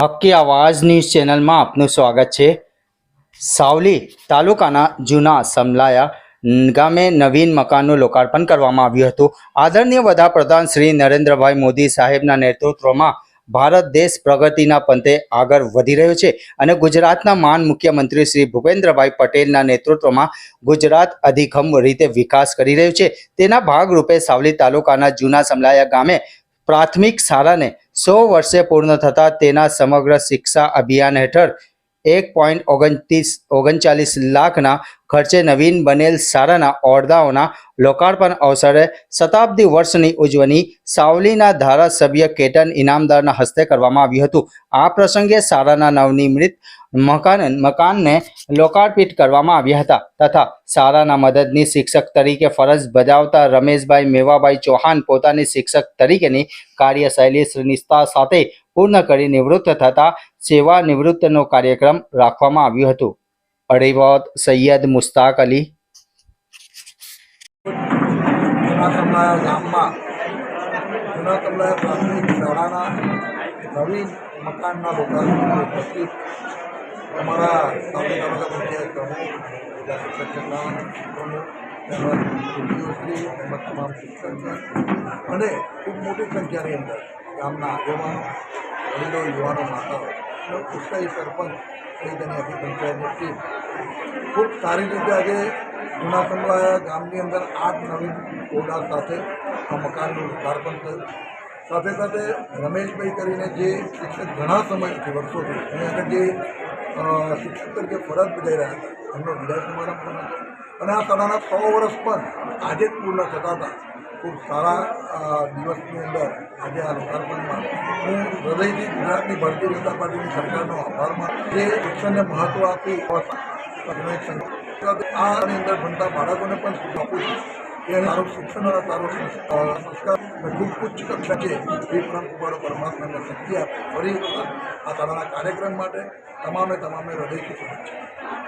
હક્કી આવાજ ન્યૂઝ ચેનલમાં આપનું સ્વાગત છે. સાવલી તાલુકાના જૂના સમલાયા ગામે નવીન મકાનનું લોકાર્પણ કરવામાં આવ્યું હતું. આદરણીય વડાપ્રધાન શ્રી નરેન્દ્રભાઈ મોદી સાહેબના નેતૃત્વમાં ભારત દેશ પ્રગતિના પંથે આગળ વધી રહ્યો છે અને ગુજરાતના માન મુખ્યમંત્રી શ્રી ભૂપેન્દ્રભાઈ પટેલના નેતૃત્વમાં ગુજરાત અધિગમ રીતે વિકાસ કરી રહ્યું છે. તેના ભાગરૂપે સાવલી તાલુકાના જૂના સમલાયા ગામે પ્રાથમિક શાળાને સો વર્ષે પૂર્ણ થતાં તેના સમગ્ર શિક્ષા અભિયાન હેઠળ એક પોઈન્ટ ઓગણત્રીસ, ઓગણચાલીસ લાખના ખર્ચે નવીન બનેલ શાળાના ઓરડાઓના લોકાર્પણ અવસરે શતાબ્દી વર્ષની ઉજવણી સાવલીના ધારાસભ્ય કેટન ઇનામદારના હસ્તે કરવામાં આવ્યું હતું. આ પ્રસંગે શાળાના નવનિર્મિત મકાન મકાનને લોકાર્પિત કરવામાં આવ્યા હતા તથા શાળાના મદદની શિક્ષક તરીકે ફરજ બજાવતા રમેશભાઈ મેવાભાઈ ચૌહાણ પોતાની શિક્ષક તરીકેની કાર્યશૈલી નિષ્ઠા સાથે પૂર્ણ કરી નિવૃત્ત થતા સેવા નિવૃત્તનો કાર્યક્રમ રાખવામાં આવ્યું હતું. અડીવત સૈયદ મુસ્તાક અલી. જૂના ગામમાં જૂના અમારા તાલુકા પંચાયત પ્રમુખ જિલ્લા શિક્ષક પ્રમુખ તેમજ તમામ શિક્ષક અને ખૂબ મોટી સંખ્યાની અંદર ગામના આગેવાનો, વડીલો, યુવાનો, માતાઓ, અને ઉત્સાહી સરપંચ સહિતની આખી પંચાયતની ખૂબ સારી રીતે આજે જૂના સંભળાયા ગામની અંદર આઠ નવીન ઓરડા સાથે આ મકાનનું લોકાર્પણ થયું. સાથે સાથે રમેશભાઈ કરીને જે શિક્ષક ઘણા સમયથી વર્ષોથી એની આગળ જે શિક્ષક તરીકે ફરજ બજાવી રહ્યા હતા, એમનો વિદાય સમારંભ પણ હતો. અને આ શાળાના સો વર્ષ પણ આજે જ પૂર્ણ થતા હતા. ખૂબ સારા દિવસની અંદર આજે આ લોકાર્પણમાં હું હૃદયથી ગુજરાતની ભારતીય જનતા પાર્ટીની સરકારનો આભાર માનું જે શિક્ષણને મહત્ત્વ આપી આ અંદર ભણતા બાળકોને પણ આપું છું. કે સારું શિક્ષણ અને સારો સંસ્કાર ઉચ્ચ કક્ષા છે એ કુમારો પરમાત્માને શક્તિ આપે. ફરી આ શાળાના કાર્યક્રમ માટે તમામે તમામે હૃદયથી શુભેચ્છા.